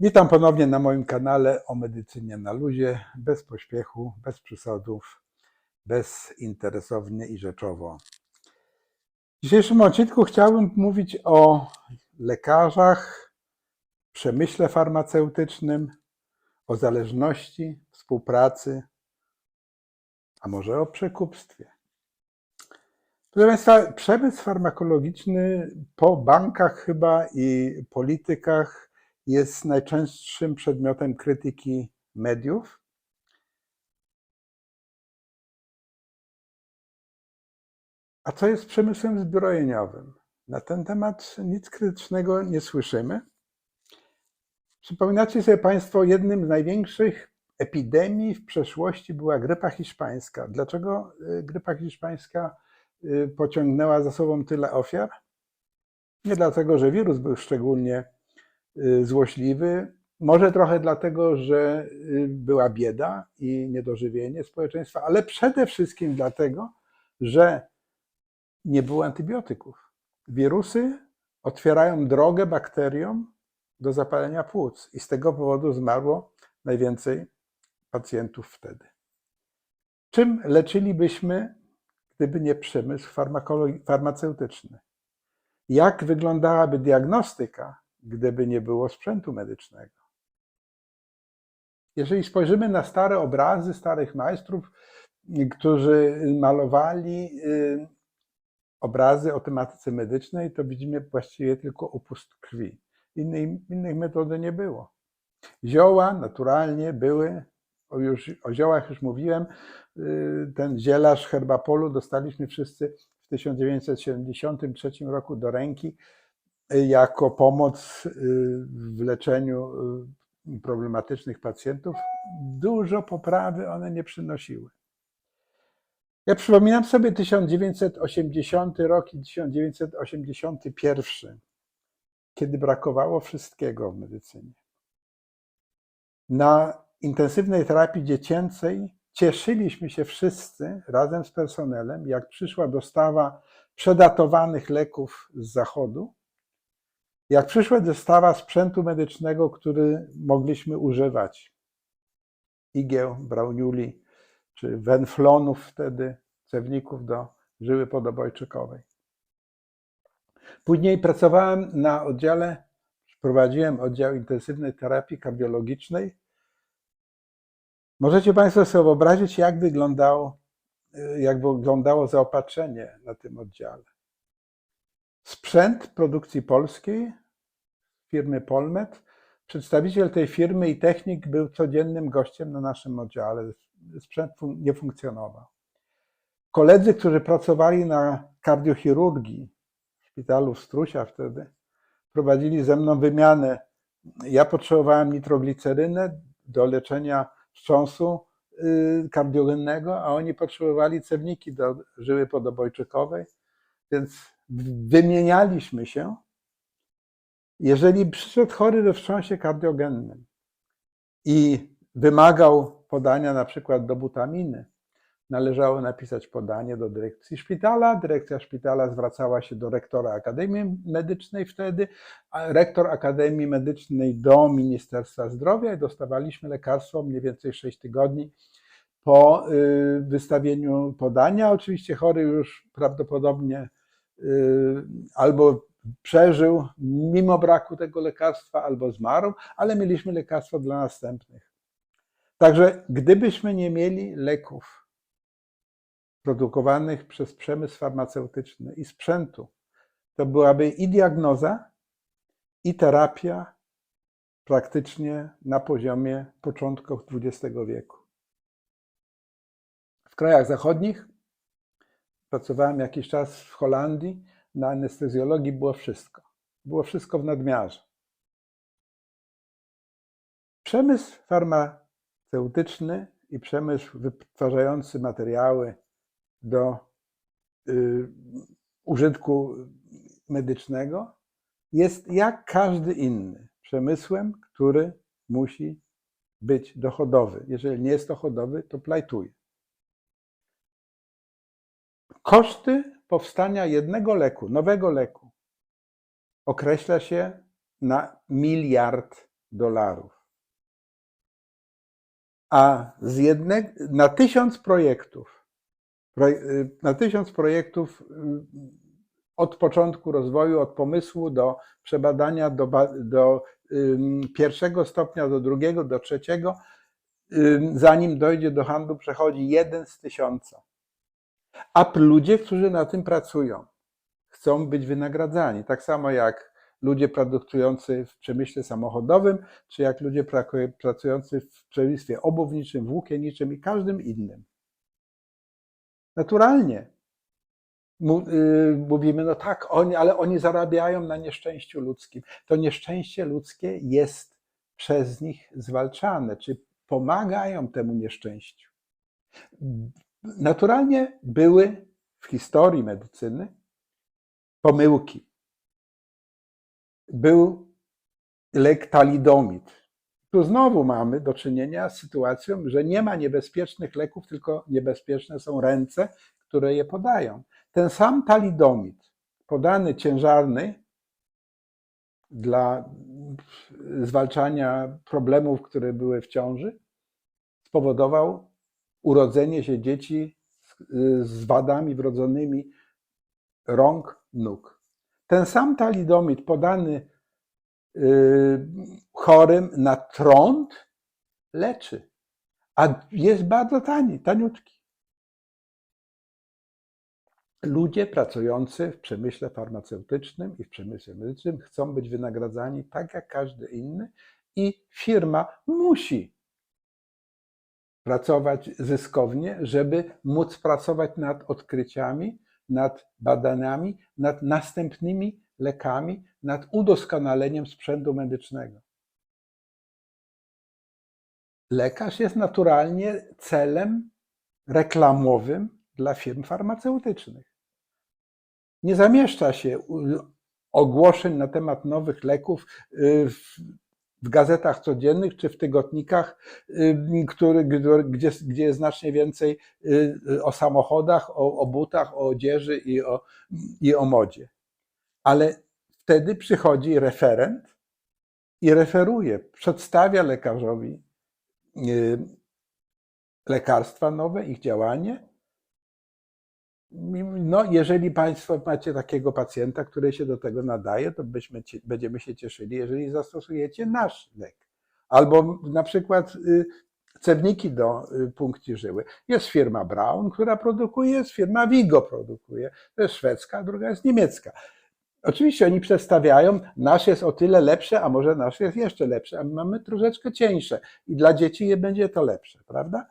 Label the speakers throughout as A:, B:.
A: Witam ponownie na moim kanale o medycynie na luzie, bez pośpiechu, bez przesądów, bezinteresownie i rzeczowo. W dzisiejszym odcinku chciałbym mówić o lekarzach, przemyśle farmaceutycznym, o zależności, współpracy, a może o przekupstwie. Proszę Państwa, przemysł farmakologiczny po bankach chyba i politykach jest najczęstszym przedmiotem krytyki mediów. A co jest przemysłem zbrojeniowym? Na ten temat nic krytycznego nie słyszymy. Przypominacie sobie Państwo, jednym z największych epidemii w przeszłości była grypa hiszpańska. Dlaczego y, grypa hiszpańska y, pociągnęła za sobą tyle ofiar? Nie dlatego, że wirus był szczególnie złośliwy, może trochę dlatego, że była bieda i niedożywienie społeczeństwa, ale przede wszystkim dlatego, że nie było antybiotyków. Wirusy otwierają drogę bakteriom do zapalenia płuc i z tego powodu zmarło najwięcej pacjentów wtedy. Czym leczylibyśmy, gdyby nie przemysł farmaceutyczny? Jak wyglądałaby diagnostyka, gdyby nie było sprzętu medycznego? Jeżeli spojrzymy na stare obrazy starych majstrów, którzy malowali y, obrazy o tematyce medycznej, to widzimy właściwie tylko upust krwi. Innej, innej metody nie było. Zioła naturalnie były, o, już, o ziołach już mówiłem, y, ten zielarz herbapolu dostaliśmy wszyscy w 1973 roku do ręki jako pomoc y, w leczeniu problematycznych pacjentów. Dużo poprawy one nie przynosiły. Ja przypominam sobie 1980 rok i 1981, kiedy brakowało wszystkiego w medycynie. Na intensywnej terapii dziecięcej cieszyliśmy się wszyscy razem z personelem, jak przyszła dostawa przedatowanych leków z zachodu, jak przyszła dostawa sprzętu medycznego, który mogliśmy używać. Igieł, brauniuli, czy wenflonów wtedy, cewników do żyły podobojczykowej. Później pracowałem na oddziale, prowadziłem oddział intensywnej terapii kardiologicznej. Możecie Państwo sobie wyobrazić, jak wyglądało, jak wyglądało zaopatrzenie na tym oddziale. Sprzęt produkcji polskiej firmy Polmet. Przedstawiciel tej firmy i technik był codziennym gościem na naszym oddziale. Sprzęt nie funkcjonował. Koledzy, którzy pracowali na kardiochirurgii w szpitalu w Strusia wtedy, prowadzili ze mną wymianę. Ja potrzebowałem nitroglicerynę do leczenia wstrząsu y, kardiogennego, a oni potrzebowali cewniki do żyły podobojczykowej, więc wymienialiśmy się. Jeżeli przyszedł chory we wstrząsie kardiogennym i wymagał podania na przykład do butaminy, należało napisać podanie do dyrekcji szpitala. Dyrekcja szpitala zwracała się do rektora Akademii Medycznej wtedy, a rektor Akademii Medycznej do Ministerstwa Zdrowia i dostawaliśmy lekarstwo mniej więcej 6 tygodni po y, wystawieniu podania. Oczywiście chory już prawdopodobnie albo przeżył mimo braku tego lekarstwa, albo zmarł, ale mieliśmy lekarstwo dla następnych. Także gdybyśmy nie mieli leków, produkowanych przez przemysł farmaceutyczny i sprzętu, to byłaby i diagnoza, i terapia praktycznie na poziomie początków XX wieku. W krajach zachodnich pracowałem jakiś czas w Holandii, na anestezjologii było wszystko. Było wszystko w nadmiarze. Przemysł farmaceutyczny i przemysł wytwarzający materiały do y, użytku medycznego jest jak każdy inny przemysłem, który musi być dochodowy. Jeżeli nie jest dochodowy, to plajtuje. Koszty powstania jednego leku, nowego leku, określa się na miliard dolarów. A z jednego, na tysiąc projektów, proj- y, na tysiąc projektów y, od początku rozwoju, od pomysłu do przebadania, do, do pierwszego stopnia, do drugiego, do trzeciego, zanim dojdzie do handlu, przechodzi jeden z tysiąca. A ludzie, którzy na tym pracują, chcą być wynagradzani. Tak samo jak ludzie pracujący w przemyśle samochodowym, czy jak ludzie pracujący w przemyśle obuwniczym, włókienniczym i każdym innym. Naturalnie. Y, Mówimy, no tak, oni, ale oni zarabiają na nieszczęściu ludzkim. To nieszczęście ludzkie jest przez nich zwalczane, czy pomagają temu nieszczęściu. Naturalnie były w historii medycyny pomyłki. Był lek talidomid. Tu znowu mamy do czynienia z sytuacją, że nie ma niebezpiecznych leków, tylko niebezpieczne są ręce, które je podają. Ten sam talidomid, podany ciężarny dla zwalczania problemów, które były w ciąży, spowodował urodzenie się dzieci z- wadami wrodzonymi rąk, nóg. Ten sam talidomid podany y, chorym na trąd leczy, a jest bardzo tani, taniutki. Ludzie pracujący w przemyśle farmaceutycznym i w przemyśle medycznym chcą być wynagradzani tak jak każdy inny i firma musi pracować zyskownie, żeby móc pracować nad odkryciami, nad badaniami, nad następnymi lekami, nad udoskonaleniem sprzętu medycznego. Lekarz jest naturalnie celem reklamowym dla firm farmaceutycznych. Nie zamieszcza się ogłoszeń na temat nowych leków y, w, w gazetach codziennych czy w tygodnikach, y, który, gdzie, gdzie jest znacznie więcej y, o samochodach, o, o butach, o odzieży i o, i o modzie. Ale wtedy przychodzi referent i referuje, przedstawia lekarzowi y, lekarstwa nowe, ich działanie. No, jeżeli Państwo macie takiego pacjenta, który się do tego nadaje, to byśmy, będziemy się cieszyli, jeżeli zastosujecie nasz lek. Albo na przykład y, cewniki do y, punkcji żyły. Jest firma Braun, która produkuje, jest firma Vigo produkuje. To jest szwedzka, a druga jest niemiecka. Oczywiście oni przedstawiają, nasz jest o tyle lepszy, a może nasz jest jeszcze lepszy, a my mamy troszeczkę cieńsze i dla dzieci będzie to lepsze, prawda?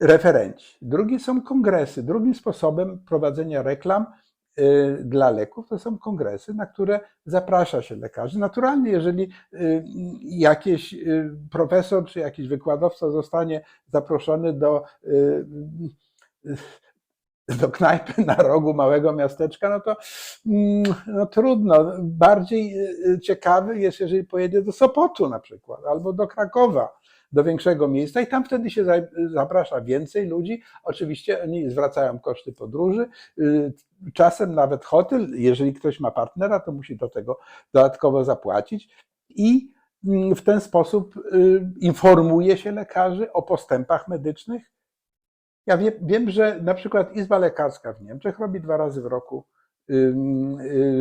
A: Referenci. Drugi są kongresy. Drugim sposobem prowadzenia reklam y, dla leków to są kongresy, na które zaprasza się lekarzy. Naturalnie, jeżeli y, jakiś y, profesor czy jakiś wykładowca zostanie zaproszony do do knajpy na rogu małego miasteczka, no to mm, no trudno. Bardziej ciekawy jest, jeżeli pojedzie do Sopotu na przykład, albo do Krakowa, do większego miejsca i tam wtedy się za- zaprasza więcej ludzi. Oczywiście oni zwracają koszty podróży, y, czasem nawet hotel, jeżeli ktoś ma partnera, to musi do tego dodatkowo zapłacić i mm, w ten sposób y, informuje się lekarzy o postępach medycznych, ja wie, wiem, że na przykład Izba Lekarska w Niemczech robi dwa razy w roku y,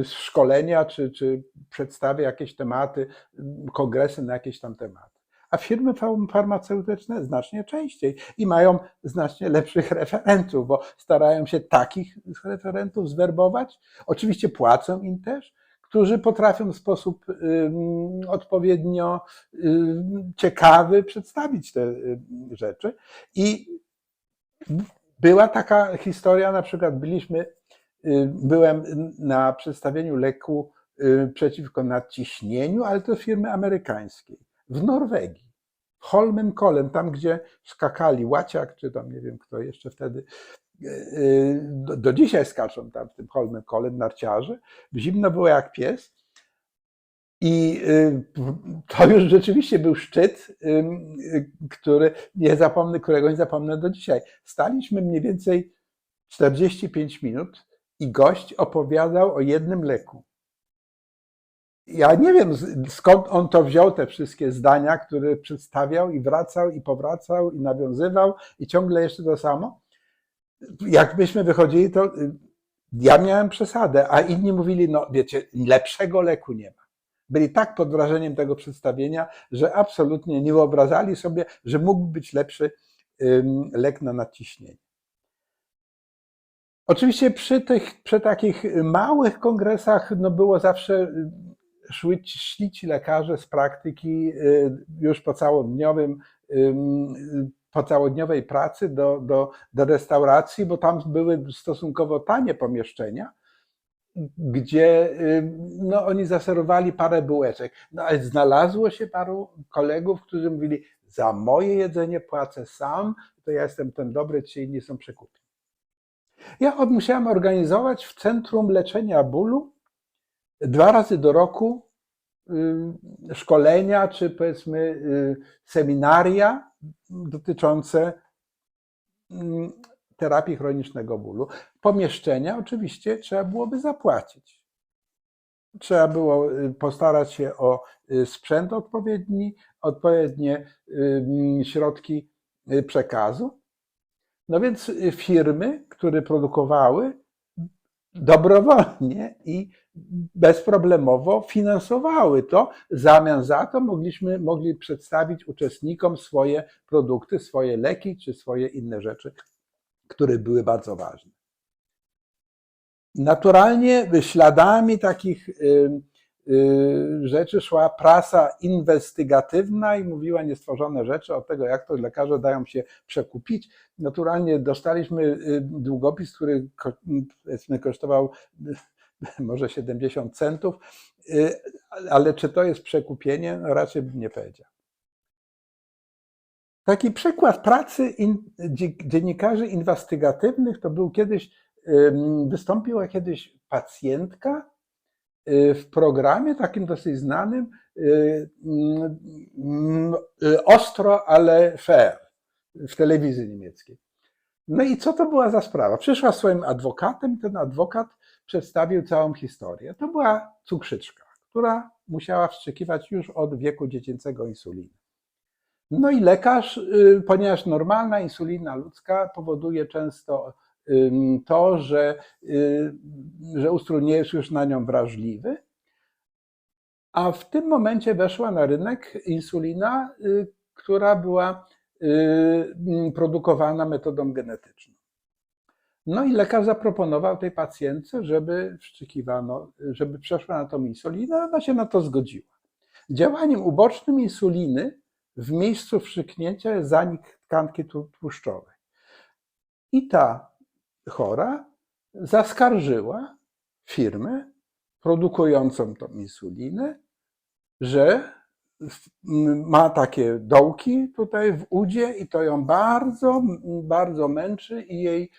A: szkolenia, czy, czy przedstawia jakieś tematy, kongresy na jakieś tam tematy. A firmy far- farmaceutyczne znacznie częściej i mają znacznie lepszych referentów, bo starają się takich referentów zwerbować. Oczywiście płacą im też, którzy potrafią w sposób odpowiednio ciekawy przedstawić te rzeczy. I była taka historia, na przykład byliśmy, y, byłem na przedstawieniu leku y, przeciwko nadciśnieniu, ale to firmy amerykańskiej, w Norwegii, w Holmenkollen, tam gdzie skakali Łaciak, czy tam nie wiem kto jeszcze wtedy, y, y, do, do dzisiaj skaczą tam w tym Holmenkollen narciarze, zimno było jak pies. I y, to już rzeczywiście był szczyt, który nie zapomnę, którego nie zapomnę do dzisiaj. Staliśmy mniej więcej 45 minut i gość opowiadał o jednym leku. Ja nie wiem skąd on to wziął, te wszystkie zdania, które przedstawiał i wracał i powracał i nawiązywał i ciągle jeszcze to samo. Jakbyśmy wychodzili, to y, ja miałem przesadę, a inni mówili, no wiecie, lepszego leku nie ma. Byli tak pod wrażeniem tego przedstawienia, że absolutnie nie wyobrażali sobie, że mógł być lepszy lek na nadciśnienie. Oczywiście przy, tych, przy takich małych kongresach no było zawsze y, szły, szli ci lekarze z praktyki y, już po całodniowym, ym, po całodniowej pracy do, do, do restauracji, bo tam były stosunkowo tanie pomieszczenia, gdzie no, oni zaserwowali parę bułeczek. No ale znalazło się paru kolegów, którzy mówili, za moje jedzenie płacę sam, to ja jestem ten dobry, ci inni są przekupi. Ja musiałem organizować w Centrum Leczenia Bólu dwa razy do roku y, szkolenia, czy powiedzmy y, seminaria dotyczące mm, terapii chronicznego bólu. Pomieszczenia oczywiście trzeba byłoby zapłacić. Trzeba było y, postarać się o y, sprzęt odpowiedni, odpowiednie y, środki y, przekazu. No więc y, firmy, które produkowały, dobrowolnie i bezproblemowo finansowały to. W zamian za to mogliśmy, mogli przedstawić uczestnikom swoje produkty, swoje leki czy swoje inne rzeczy, które były bardzo ważne. Naturalnie śladami takich rzeczy szła prasa inwestygatywna i mówiła niestworzone rzeczy o tego, jak to lekarze dają się przekupić. Naturalnie dostaliśmy y, długopis, który kosztował y, może 70 centów, y, ale czy to jest przekupienie? No raczej bym nie powiedział. Taki przykład pracy dziennikarzy inwestygatywnych to był kiedyś, wystąpiła kiedyś pacjentka y, w programie takim dosyć znanym y, mm, y, Ostro, ale fair w telewizji niemieckiej. No i co to była za sprawa? Przyszła swoim adwokatem, ten adwokat przedstawił całą historię. To była cukrzyczka, która musiała wstrzykiwać już od wieku dziecięcego insulinę. No i lekarz, y, ponieważ normalna insulina ludzka powoduje często to, że, y, że ustrój nie jest już na nią wrażliwy, a w tym momencie weszła na rynek insulina, y, która była y, produkowana metodą genetyczną. No i lekarz zaproponował tej pacjentce, żeby wszczykiwano, żeby przeszła na tą insulinę, ona się na to zgodziła. Działaniem ubocznym insuliny w miejscu wstrzyknięcia jest zanik tkanki tłu- tłuszczowej. I ta chora zaskarżyła firmę produkującą tą insulinę, że ma takie dołki tutaj w udzie i to ją bardzo, bardzo męczy i jej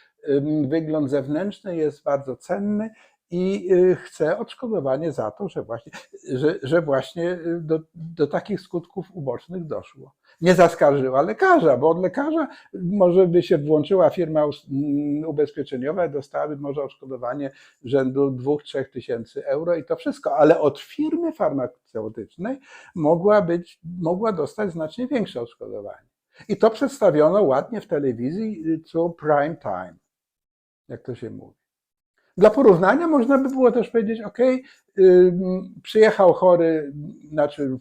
A: wygląd zewnętrzny jest bardzo cenny i y, chce odszkodowanie za to, że właśnie, że, że właśnie y, do, do takich skutków ubocznych doszło. Nie zaskarżyła lekarza, bo od lekarza może by się włączyła firma mm, ubezpieczeniowa dostałaby może odszkodowanie rzędu 2-3 tysięcy euro i to wszystko, ale od firmy farmaceutycznej mogła być, mogła dostać znacznie większe odszkodowanie. I to przedstawiono ładnie w telewizji y, co prime time, jak to się mówi. Dla porównania można by było też powiedzieć, ok, przyjechał chory, znaczy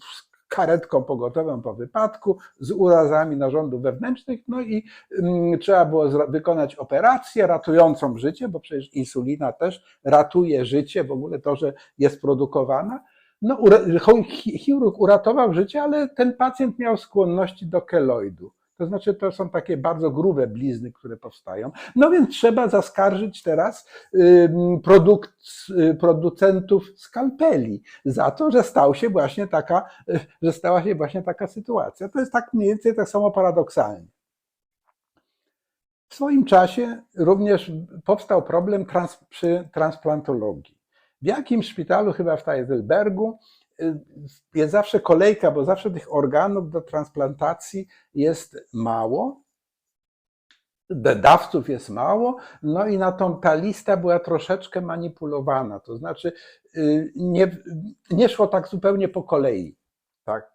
A: karetką pogotową po wypadku, z urazami narządów wewnętrznych, no i ym, trzeba było wykonać operację ratującą życie, bo przecież insulina też ratuje życie, w ogóle to, że jest produkowana. No, chirurg uratował życie, ale ten pacjent miał skłonności do keloidu. To znaczy, to są takie bardzo grube blizny, które powstają. No więc trzeba zaskarżyć teraz produkt, y, producentów skalpeli za to, że stał się właśnie taka, y, że stała się właśnie taka sytuacja. To jest tak mniej więcej tak samo paradoksalnie. W swoim czasie również powstał problem trans, przy transplantologii. W jakimś szpitalu, chyba w Heidelbergu, jest zawsze kolejka, bo zawsze tych organów do transplantacji jest mało. dawców jest mało, no i na tą ta lista była troszeczkę manipulowana, to znaczy y, nie, nie szło tak zupełnie po kolei. Tak?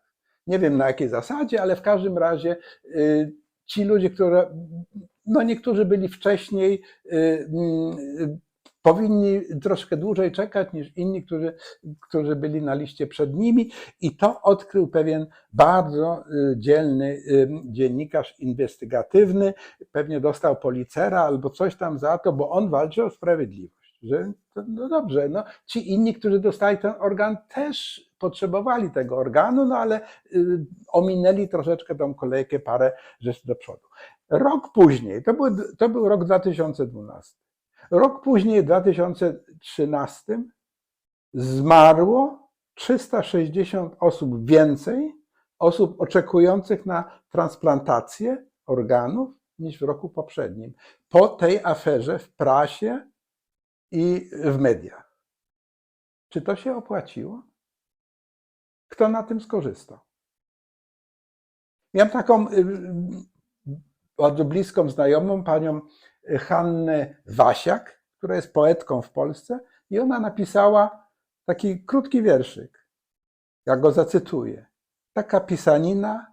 A: Nie wiem na jakiej zasadzie, ale w każdym razie y, ci ludzie, którzy, no niektórzy byli wcześniej, y, y, powinni troszkę dłużej czekać niż inni, którzy, którzy byli na liście przed nimi. I to odkrył pewien bardzo y, dzielny y, dziennikarz inwestygatywny. Pewnie dostał policera albo coś tam za to, bo on walczy o sprawiedliwość. Że, no dobrze, no, ci inni, którzy dostali ten organ, też potrzebowali tego organu, no ale y, ominęli troszeczkę tą kolejkę, parę rzeczy do przodu. Rok później, to był, to był rok 2012. Rok później, w 2013, zmarło 360 osób więcej, osób oczekujących na transplantację organów niż w roku poprzednim. Po tej aferze w prasie i w mediach. Czy to się opłaciło? Kto na tym skorzystał? Miałem taką y, bardzo bliską znajomą, panią Hannę Wasiak, która jest poetką w Polsce, i ona napisała taki krótki wierszyk. Ja go zacytuję. Taka pisanina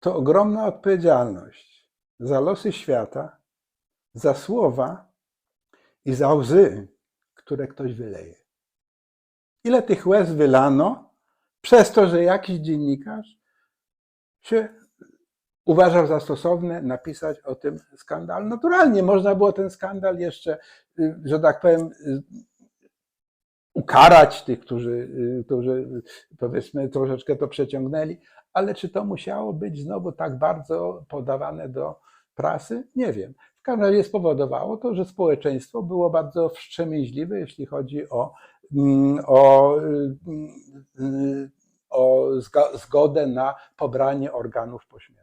A: to ogromna odpowiedzialność za losy świata, za słowa i za łzy, które ktoś wyleje. Ile tych łez wylano przez to, że jakiś dziennikarz się uważał za stosowne napisać o tym skandal. Naturalnie można było ten skandal jeszcze, y, że tak powiem, y, ukarać tych, którzy, y, którzy powiedzmy troszeczkę to przeciągnęli, ale czy to musiało być znowu tak bardzo podawane do prasy? Nie wiem. W każdym razie spowodowało to, że społeczeństwo było bardzo wstrzemięźliwe, jeśli chodzi o, mm, o, o zgodę na pobranie organów po śmierci.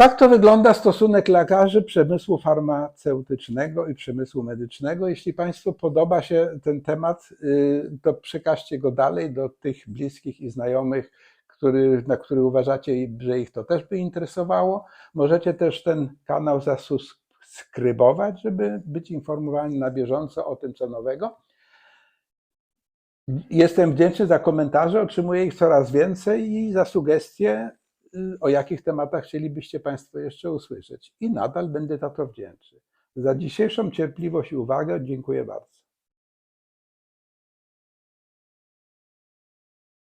A: Tak to wygląda stosunek lekarzy przemysłu farmaceutycznego i przemysłu medycznego. Jeśli Państwu podoba się ten temat, y, to przekażcie go dalej do tych bliskich i znajomych, który, na których uważacie, że ich to też by interesowało. Możecie też ten kanał zasubskrybować, żeby być informowani na bieżąco o tym, co nowego. Jestem wdzięczny za komentarze, otrzymuję ich coraz więcej i za sugestie o jakich tematach chcielibyście Państwo jeszcze usłyszeć. I nadal będę za to wdzięczny. Za dzisiejszą cierpliwość i uwagę dziękuję bardzo.